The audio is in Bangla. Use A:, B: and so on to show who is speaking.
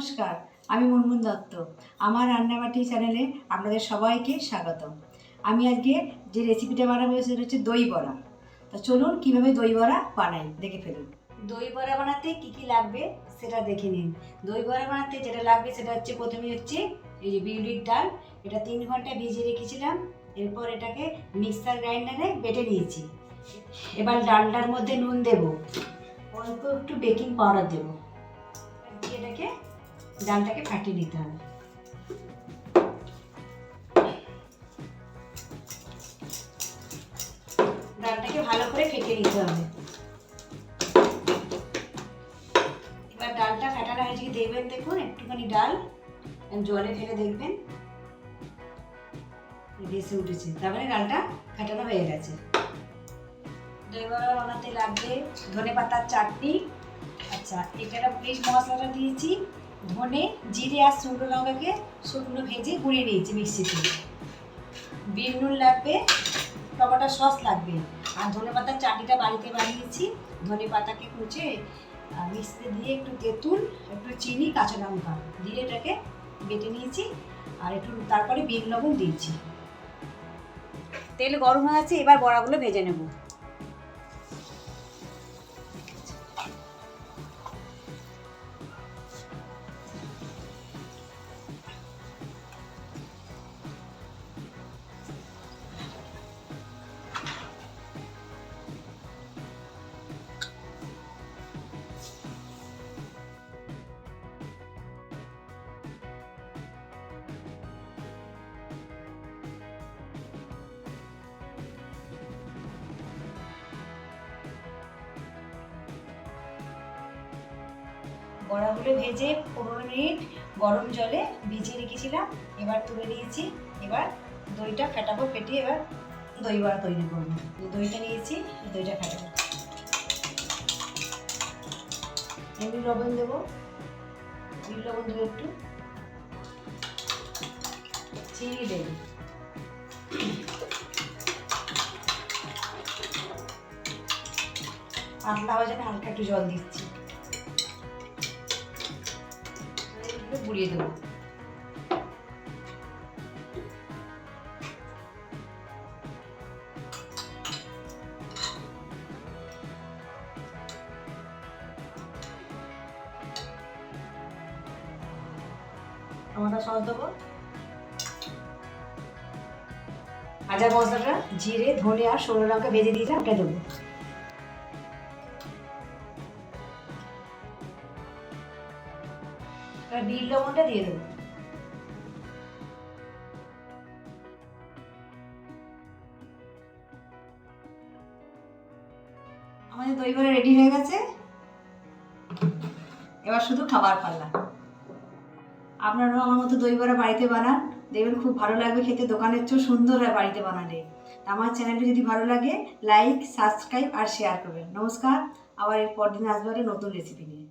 A: নমস্কার, আমি মুনমুন দত্ত। আমার রান্নাবাটি চ্যানেলে আপনাদের সবাইকে স্বাগত আমি আজকে যে রেসিপিটা বানাবো সেটা হচ্ছে দই বড়া। তো চলুন কীভাবে দই বড়া বানাই, দেখে ফেলুন। দই বড়া বানাতে কি কি লাগবে সেটা দেখে নিন। দই বড়া বানাতে যেটা লাগবে সেটা হচ্ছে প্রথমে হচ্ছে এই যে বিউলির ডাল। এটা তিন ঘণ্টা ভিজিয়ে রেখেছিলাম। এরপর এটাকে মিক্সার গ্রাইন্ডারে বেটে নিয়েছি। এবার ডালটার মধ্যে নুন দেব। অল্প একটু বেকিং পাউডার দেবো। ডালটাকে ফাটিয়ে নিতে হবে। ডালটাকে ভালো করে ফেটে নিতে হবে। এবার ডালটা ফাটানো হয়েছে কি দেখবেন দেখুন, একটুখানি ডাল জলে ফেলে দেখবেন। ভেসে উঠেছে তারপরে ডালটা ফাটানো হয়ে গেছে। বড়া বানাতে লাগবে ধনে পাতার চাটনি। আচ্ছা এখানে বেশ মশলাটা দিয়েছি। ধনে, জিরে আর শুকনো লঙ্কাকে শুকনো ভেজে গুঁড়িয়ে নিয়েছি মিক্সিতে। বিট নুন লাগবে টমেটো সস লাগবে। আর ধনে পাতার চাটনিটা বাড়িতে বানিয়েছি। ধনে পাতাকে কুচে মিক্সিতে দিয়ে একটু তেঁতুল, একটু চিনি, কাঁচা লঙ্কা দিয়ে এটাকে বেটে নিয়েছি। আর একটু তারপরে বিন, লবণ দিয়েছি। তেল গরম হয়ে আছে এবার বড়াগুলো ভেজে নেব। বড়াগুলো ভেজে পনেরো মিনিট গরম জলে ভিজিয়ে রেখেছিলাম। এবার তুলে নিয়েছি। এবার দইটা ফেটাবো, ফেটিয়ে এবার দই বড়া তৈরি করব। দইটা নিয়েছি দইটা ফেটাবো। এমনি লবণ দেবো। বিট লবণ দেবো একটু। চিনি দেবো। পাতলা হওয়ার জন্য হালকা একটু জল দিচ্ছি। এগুলো গুঁড়িয়ে দেবো। টমেটো সস দেবো। ভাজা মশলাটা, জিরে ধনে আর শুকনো লঙ্কা ভেজে দিয়েছিলাম, ওটা দেবো। এবার বিট লবণটা দিয়ে দেবো আমাদের দই বড়া রেডি হয়ে গেছে এবার শুধু খাবার পাল্লা আপনারাও আমার মতো দই বড়া বাড়িতে বানান। দেখবেন খুব ভালো লাগবে খেতে। দোকানের চেয়েও সুন্দর হয় বাড়িতে বানালে। আমার চ্যানেলটি যদি ভালো লাগে লাইক সাবস্ক্রাইব আর শেয়ার করবেন। নমস্কার। আবার এর পর দিন আসবে নতুন রেসিপি নিয়ে।